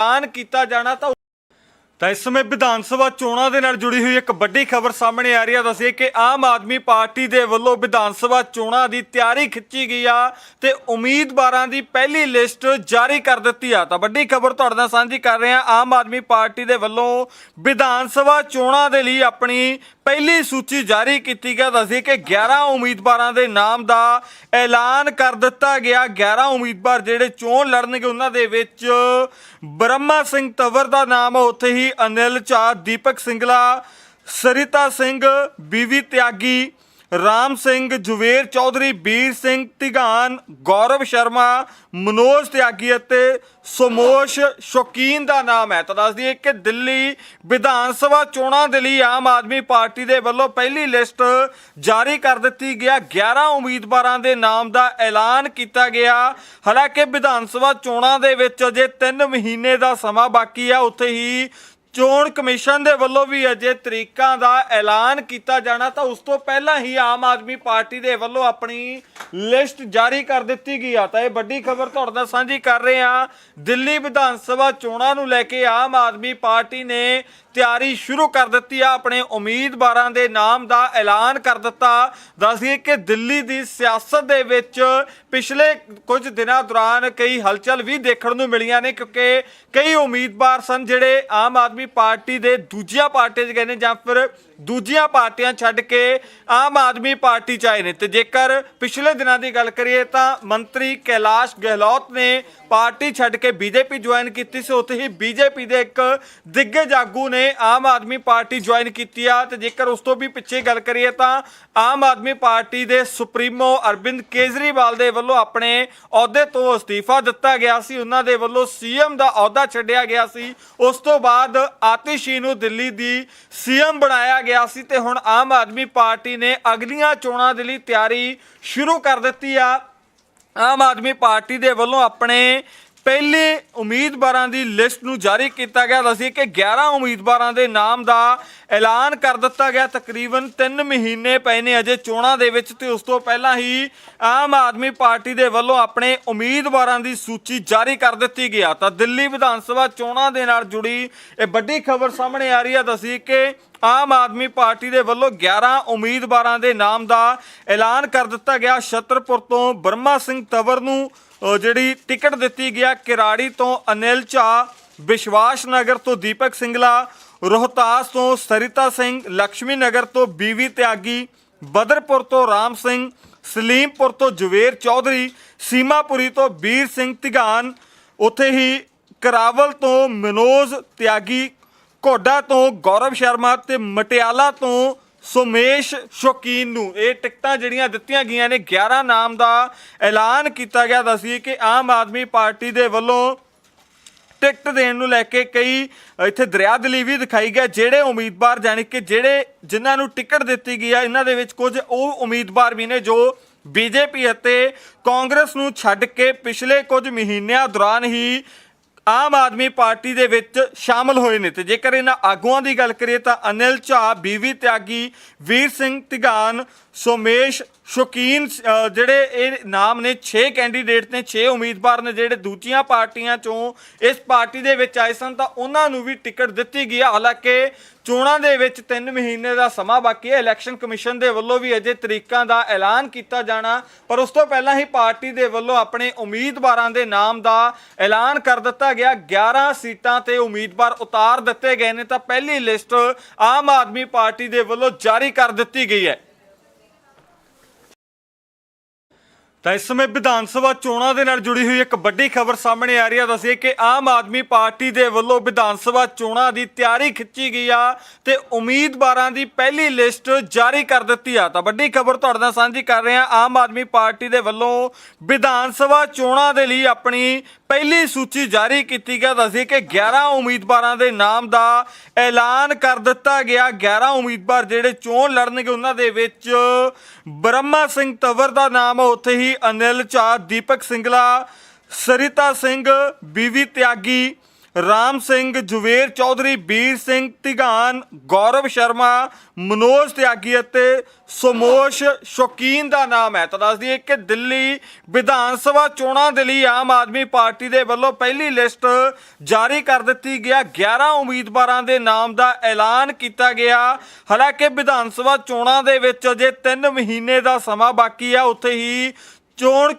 ਐਲਾਨ ਕੀਤਾ ਜਾਣਾ ਤਾਂ ਤਾਂ ਇਸ ਸਮੇਂ ਵਿਧਾਨ ਸਭਾ ਚੋਣਾਂ ਦੇ ਨਾਲ ਜੁੜੀ ਹੋਈ ਇੱਕ ਵੱਡੀ ਖਬਰ ਸਾਹਮਣੇ ਆ ਰਹੀ ਹੈ ਦੱਸਿਏ ਕਿ ਆਮ ਆਦਮੀ ਪਾਰਟੀ ਦੇ ਵੱਲੋਂ ਵਿਧਾਨ ਸਭਾ ਚੋਣਾਂ ਦੀ ਤਿਆਰੀ ਖਿੱਚੀ ਗਈ ਆ ਤੇ ਉਮੀਦਵਾਰਾਂ ਦੀ ਪਹਿਲੀ ਲਿਸਟ ਜਾਰੀ ਕਰ ਦਿੱਤੀ ਆ। ਤਾਂ ਵੱਡੀ ਖਬਰ ਤੁਹਾਡੇ ਨਾਲ ਸਾਂਝੀ ਕਰ ਰਹੇ ਹਾਂ ਆਮ ਆਦਮੀ ਪਾਰਟੀ ਦੇ ਵੱਲੋਂ ਵਿਧਾਨ ਸਭਾ ਚੋਣਾਂ ਦੇ ਲਈ ਆਪਣੀ ਪਹਿਲੀ ਸੂਚੀ ਜਾਰੀ ਕੀਤੀ ਗਿਆ ਦੱਸੀ ਕਿ 11 ਉਮੀਦਵਾਰਾਂ ਦੇ ਨਾਮ ਦਾ ਐਲਾਨ ਕਰ ਦਿੱਤਾ ਗਿਆ। 11 ਉਮੀਦਵਾਰ ਜਿਹੜੇ ਚੋਣ ਲੜਨਗੇ ਉਹਨਾਂ ਦੇ ਵਿੱਚ ਬ੍ਰਹਮਾ ਸਿੰਘ ਤਵਰ ਦਾ ਨਾਮ ਆ, ਉੱਥੇ ਹੀ ਅਨਿਲ ਝਾ ਦੀਪਕ ਸਿੰਗਲਾ ਸਰਿਤਾ ਸਿੰਘ ਬੀਵੀ ਤਿਆਗੀ ਰਾਮ ਸਿੰਘ ਜੁਵੇਰ ਚੌਧਰੀ ਵੀਰ ਸਿੰਘ ਤਿਗਾਨ ਗੌਰਵ ਸ਼ਰਮਾ, ਮਨੋਜ ਤਿਆਗੀ ਅਤੇ ਸਮੋਸ਼ ਸ਼ੌਕੀਨ ਦਾ ਨਾਮ ਹੈ। ਤਾਂ ਦੱਸ ਦਈਏ ਕਿ ਦਿੱਲੀ ਵਿਧਾਨ ਸਭਾ ਚੋਣਾਂ ਦੇ ਲਈ ਆਮ ਆਦਮੀ ਪਾਰਟੀ ਦੇ ਵੱਲੋਂ ਪਹਿਲੀ ਲਿਸਟ ਜਾਰੀ ਕਰ ਦਿੱਤੀ ਗਿਆ। 11 ਉਮੀਦਵਾਰਾਂ ਦੇ ਨਾਮ ਦਾ ਐਲਾਨ ਕੀਤਾ ਗਿਆ। ਹਾਲਾਂਕਿ ਵਿਧਾਨ ਸਭਾ ਚੋਣਾਂ ਦੇ ਵਿੱਚ ਅਜੇ 3 ਮਹੀਨੇ ਦਾ ਸਮਾਂ ਬਾਕੀ ਆ। ਉੱਥੇ ਹੀ ਚੋਣ ਕਮਿਸ਼ਨ ਦੇ ਵੱਲੋਂ ਵੀ ਅਜੇ ਤਰੀਕਾਂ ਦਾ ਐਲਾਨ ਕੀਤਾ ਜਾਣਾ, ਤਾਂ ਉਸ ਤੋਂ ਪਹਿਲਾਂ ਹੀ ਆਮ ਆਦਮੀ ਪਾਰਟੀ ਦੇ ਵੱਲੋਂ ਆਪਣੀ ਲਿਸਟ ਜਾਰੀ ਕਰ ਦਿੱਤੀ ਗਈ ਆ। ਤਾਂ ਇਹ ਵੱਡੀ ਖਬਰ ਤੁਹਾਡੇ ਨਾਲ ਸਾਂਝੀ ਕਰ ਰਹੇ ਹਾਂ। ਦਿੱਲੀ ਵਿਧਾਨ ਸਭਾ ਚੋਣਾਂ ਨੂੰ ਲੈ ਕੇ ਆਮ ਆਦਮੀ ਪਾਰਟੀ ਨੇ ਤਿਆਰੀ ਸ਼ੁਰੂ ਕਰ ਦਿੱਤੀ ਆ, ਆਪਣੇ ਉਮੀਦਵਾਰਾਂ ਦੇ ਨਾਮ ਦਾ ਐਲਾਨ ਕਰ ਦਿੱਤਾ। ਦੱਸਈਏ ਕਿ ਦਿੱਲੀ ਦੀ ਸਿਆਸਤ ਦੇ ਵਿੱਚ ਪਿਛਲੇ ਕੁਝ ਦਿਨਾਂ ਦੌਰਾਨ ਕਈ ਹਲਚਲ ਵੀ ਦੇਖਣ ਨੂੰ ਮਿਲੀਆਂ ਨੇ, ਕਿਉਂਕਿ ਕਈ ਉਮੀਦਵਾਰ ਸਨ ਜਿਹੜੇ ਆਮ ਆਦਮੀ ਪਾਰਟੀ ਦੇ ਦੂਜੀਆਂ ਪਾਰਟੀਆਂ 'ਚ ਗਏ ਨੇ ਜਾਂ ਫਿਰ ਦੂਜੀਆਂ ਪਾਰਟੀਆਂ ਛੱਡ ਕੇ ਆਮ ਆਦਮੀ ਪਾਰਟੀ 'ਚ ਆਏ ਨੇ। ਤੇ ਜੇਕਰ ਪਿਛਲੇ ਦਿਨਾਂ ਦੀ ਗੱਲ ਕਰੀਏ ਤਾਂ ਮੰਤਰੀ ਕੈਲਾਸ਼ ਗਹਿਲੋਤ ਨੇ ਪਾਰਟੀ ਛੱਡ ਕੇ ਬੀਜੇਪੀ ਜੁਆਇਨ ਕੀਤੀ ਸੀ। ਉੱਥੇ ਹੀ ਬੀਜੇਪੀ ਦੇ ਇੱਕ ਦਿੱਗਜ ਆਗੂ ਨੇ ਆਮ ਆਦਮੀ ਪਾਰਟੀ ਜੁਆਇਨ ਕੀਤੀ ਆ ਤੇ ਜੇਕਰ ਉਸ ਤੋਂ ਵੀ ਪਿੱਛੇ ਗੱਲ ਕਰੀਏ ਤਾਂ ਆਮ ਆਦਮੀ ਪਾਰਟੀ ਦੇ ਸੁਪਰੀਮੋ ਅਰਵਿੰਦ ਕੇਜਰੀਵਾਲ ਦੇ ਵੱਲੋਂ ਆਪਣੇ ਅਹੁਦੇ ਤੋਂ ਅਸਤੀਫਾ ਦਿੱਤਾ ਗਿਆ ਸੀ। ਉਹਨਾਂ ਦੇ ਵੱਲੋਂ ਸੀਐਮ ਦਾ ਅਹੁਦਾ ਛੱਡਿਆ ਗਿਆ ਸੀ। ਉਸ ਤੋਂ ਬਾਅਦ ਆਤਿਸ਼ੀ ਨੂੰ ਦਿੱਲੀ ਦੀ ਸੀਐਮ ਬਣਾਇਆ ਗਿਆ ਸੀ ਤੇ ਹੁਣ ਆਮ ਆਦਮੀ ਪਾਰਟੀ ਨੇ ਅਗਲੀਆਂ ਚੋਣਾਂ ਦੇ ਲਈ ਤਿਆਰੀ ਸ਼ੁਰੂ ਕਰ ਦਿੱਤੀ ਆ। ਆਮ ਆਦਮੀ ਪਾਰਟੀ ਦੇ ਵੱਲੋਂ ਆਪਣੇ ਪਹਿਲੇ ਉਮੀਦਵਾਰਾਂ ਦੀ ਲਿਸਟ ਨੂੰ ਜਾਰੀ ਕੀਤਾ ਗਿਆ ਦੱਸੀ ਕਿ 11 ਉਮੀਦਵਾਰਾਂ ਦੇ ਨਾਮ ਦਾ ਐਲਾਨ ਕਰ ਦਿੱਤਾ ਗਿਆ। ਤਕਰੀਬਨ 3 ਮਹੀਨੇ ਪਏ ਨੇ ਅਜੇ ਚੋਣਾਂ ਦੇ ਵਿੱਚ ਤੇ ਉਸ ਤੋਂ ਪਹਿਲਾਂ ਹੀ ਆਮ ਆਦਮੀ ਪਾਰਟੀ ਦੇ ਵੱਲੋਂ ਆਪਣੇ ਉਮੀਦਵਾਰਾਂ ਦੀ ਸੂਚੀ ਜਾਰੀ ਕਰ ਦਿੱਤੀ ਗਿਆ ਤਾਂ ਦਿੱਲੀ ਵਿਧਾਨ ਸਭਾ ਚੋਣਾਂ ਦੇ ਨਾਲ ਜੁੜੀ ਇਹ ਵੱਡੀ ਖਬਰ ਸਾਹਮਣੇ ਆ ਰਹੀ ਹੈ ਦੱਸੀ ਕਿ ਆਮ ਆਦਮੀ ਪਾਰਟੀ ਦੇ ਵੱਲੋਂ 11 ਉਮੀਦਵਾਰਾਂ ਦੇ ਨਾਮ ਦਾ ਐਲਾਨ ਕਰ ਦਿੱਤਾ ਗਿਆ। ਛਤਰਪੁਰ ਤੋਂ ਬਰਮਾ ਸਿੰਘ ਤਵਰ ਨੂੰ ਜਿਹੜੀ ਟਿਕਟ ਦਿੱਤੀ ਗਿਆ ਕਿਰਾੜੀ ਤੋਂ ਅਨਿਲ ਝਾ, ਵਿਸ਼ਵਾਸ ਨਗਰ ਤੋਂ ਦੀਪਕ ਸਿੰਗਲਾ, ਰੋਹਤਾਸ ਤੋਂ ਸਰਿਤਾ ਸਿੰਘ ਲక్ష్ਮੀ ਨਗਰ ਤੋਂ ਬੀਵੀ ਤਿਆਗੀ, ਬਦਰਪੁਰ ਤੋਂ ਰਾਮ ਸਿੰਘ, ਸਲੀਮਪੁਰ ਤੋਂ ਜਵੇਰ ਚੌਧਰੀ, ਸੀਮਾਪੁਰੀ ਤੋਂ ਵੀਰ ਸਿੰਘ ਤਿਗਾਨ, ਉੱਥੇ ਹੀ ਕਰਾਵਲ ਤੋਂ ਮਨੋਜ ਤਿਆਗੀ ਕੋਡਾ ਤੋਂ ਗੌਰਵ ਸ਼ਰਮਾ ਤੇ ਮਟਿਆਲਾ ਤੋਂ ਸੁਮੇਸ਼ ਸ਼ੌਕੀਨ ਨੂੰ। ਇਹ ਟਿਕਟਾਂ ਜਿਹੜੀਆਂ ਦਿੱਤੀਆਂ ਗਈਆਂ ਨੇ 11 ਨਾਮ ਦਾ ਐਲਾਨ ਕੀਤਾ ਗਿਆ। ਦੱਸੀਏ ਕਿ ਆਮ ਆਦਮੀ ਪਾਰਟੀ ਦੇ ਵੱਲੋਂ ਟਿਕਟ ਦੇਣ ਨੂੰ ਲੈ ਕੇ ਕਈ ਇੱਥੇ ਦਰਿਆਦਲੀ ਵੀ ਦਿਖਾਈ ਗਿਆ ਜਿਹੜੇ ਉਮੀਦਵਾਰ ਜਾਣੀ ਕਿ ਜਿਹੜੇ ਜਿਨ੍ਹਾਂ ਨੂੰ ਟਿਕਟ ਦਿੱਤੀ ਗਈ ਆ, ਇਹਨਾਂ ਦੇ ਵਿੱਚ ਕੁਝ ਉਹ ਉਮੀਦਵਾਰ ਵੀ ਨੇ ਜੋ ਬੀਜੇਪੀ ਅਤੇ ਕਾਂਗਰਸ ਨੂੰ ਛੱਡ ਕੇ ਪਿਛਲੇ ਕੁਝ ਮਹੀਨਿਆਂ ਦੌਰਾਨ ਹੀ ਆਮ ਆਦਮੀ ਪਾਰਟੀ ਦੇ ਵਿੱਚ ਸ਼ਾਮਲ ਹੋਏ ਨੇ ਤੇ ਜੇਕਰ ਇਹਨਾਂ ਆਗੂਆਂ ਦੀ ਗੱਲ ਕਰੀਏ ਤਾਂ ਅਨਿਲ ਝਾ ਬੀਵੀ ਤਿਆਗੀ, ਵੀਰ ਸਿੰਘ ਤਿਗਾਨ, ਸੋਮੇਸ਼ ਸ਼ੌਕੀਨ ਅ, ਜਿਹੜੇ ਇਹ ਨਾਮ ਨੇ 6 ਕੈਂਡੀਡੇਟ ਨੇ 6 ਉਮੀਦਵਾਰ ਨੇ ਜਿਹੜੇ ਦੂਜੀਆਂ ਪਾਰਟੀਆਂ ਚੋਂ ਇਸ ਪਾਰਟੀ ਦੇ ਵਿੱਚ ਆਏ ਸਨ ਤਾਂ ਉਹਨਾਂ ਨੂੰ ਵੀ ਟਿਕਟ ਦਿੱਤੀ ਗਈ ਹੈ। ਹਾਲਾਂਕਿ ਚੋਣਾਂ ਦੇ ਵਿੱਚ 3 ਮਹੀਨੇ ਦਾ ਸਮਾਂ ਬਾਕੀ ਹੈ। ਇਲੈਕਸ਼ਨ ਕਮਿਸ਼ਨ ਦੇ ਵੱਲੋਂ ਵੀ ਅਜੇ ਤਰੀਕਾਂ ਦਾ ਐਲਾਨ ਕੀਤਾ ਜਾਣਾ ਪਰ ਉਸ ਤੋਂ ਪਹਿਲਾਂ ਹੀ ਪਾਰਟੀ ਦੇ ਵੱਲੋਂ ਆਪਣੇ ਉਮੀਦਵਾਰਾਂ ਦੇ ਨਾਮ ਦਾ ਐਲਾਨ ਕਰ ਦਿੱਤਾ ਗਿਆ। 11 ਸੀਟਾਂ ਤੇ ਉਮੀਦਵਾਰ ਉਤਾਰ ਦਿੱਤੇ ਗਏ ਨੇ ਤਾਂ ਪਹਿਲੀ ਲਿਸਟ ਆਮ ਆਦਮੀ ਪਾਰਟੀ ਦੇ ਵੱਲੋਂ ਜਾਰੀ ਕਰ ਦਿੱਤੀ ਗਈ ਹੈ। ਤਾਂ ਇਸ ਸਮੇਂ ਵਿਧਾਨ ਸਭਾ ਚੋਣਾਂ ਦੇ ਨਾਲ ਜੁੜੀ ਹੋਈ ਇੱਕ ਵੱਡੀ ਖਬਰ ਸਾਹਮਣੇ ਆ ਰਹੀ ਹੈ। ਦੱਸਿਏ ਕਿ ਆਮ ਆਦਮੀ ਪਾਰਟੀ ਦੇ ਵੱਲੋਂ ਵਿਧਾਨ ਸਭਾ ਚੋਣਾਂ ਦੀ ਤਿਆਰੀ ਖਿੱਚੀ ਗਈ ਆ ਤੇ ਉਮੀਦਵਾਰਾਂ ਦੀ ਪਹਿਲੀ ਲਿਸਟ ਜਾਰੀ ਕਰ ਦਿੱਤੀ ਆ। ਤਾਂ ਵੱਡੀ ਖਬਰ ਤੁਹਾਡੇ ਨਾਲ ਸਾਂਝੀ ਕਰ ਰਹੇ ਹਾਂ। ਆਮ ਆਦਮੀ ਪਾਰਟੀ ਦੇ ਵੱਲੋਂ ਵਿਧਾਨ ਸਭਾ ਚੋਣਾਂ ਦੇ ਲਈ ਆਪਣੀ ਪਹਿਲੀ ਸੂਚੀ ਜਾਰੀ ਕੀਤੀ ਗਿਆ ਦੱਸੀ ਕਿ 11 ਉਮੀਦਵਾਰਾਂ ਦੇ ਨਾਮ ਦਾ ਐਲਾਨ ਕਰ ਦਿੱਤਾ ਗਿਆ। 11 ਉਮੀਦਵਾਰ ਜਿਹੜੇ ਚੋਣ ਲੜਨਗੇ, ਉਹਨਾਂ ਦੇ ਵਿੱਚ ਬ੍ਰਹਮਾ ਸਿੰਘ ਤਵਰ ਦਾ ਨਾਮ ਉੱਥੇ ਹੀ ਅਨਿਲ ਝਾ ਦੀਪਕ ਸਿੰਗਲਾ, ਸਰਿਤਾ ਸਿੰਘ, ਬੀਵੀ ਤਿਆਗੀ, ਰਾਮ ਸਿੰਘ, ਜੁਵੇਰ ਚੌਧਰੀ ਵੀਰ ਸਿੰਘ ਤਿਗਾਨ ਗੌਰਵ ਸ਼ਰਮਾ, ਮਨੋਜ ਤਿਆਗੀ ਅਤੇ ਸਮੋਸ਼ ਸ਼ੌਕੀਨ ਦਾ ਨਾਮ ਹੈ। ਤਾਂ ਦੱਸ ਦਈਏ ਕਿ ਦਿੱਲੀ ਵਿਧਾਨ ਸਭਾ ਚੋਣਾਂ ਦੇ ਲਈ ਆਮ ਆਦਮੀ ਪਾਰਟੀ ਦੇ ਵੱਲੋਂ ਪਹਿਲੀ ਲਿਸਟ ਜਾਰੀ ਕਰ ਦਿੱਤੀ ਗਿਆ। 11 ਉਮੀਦਵਾਰਾਂ ਦੇ ਨਾਮ ਦਾ ਐਲਾਨ ਕੀਤਾ ਗਿਆ। ਹਾਲਾਂਕਿ ਵਿਧਾਨ ਸਭਾ ਚੋਣਾਂ ਦੇ ਵਿੱਚ ਅਜੇ 3 ਮਹੀਨੇ ਦਾ ਸਮਾਂ ਬਾਕੀ ਹੈ ਉੱਥੇ ਹੀ ਚੋਣ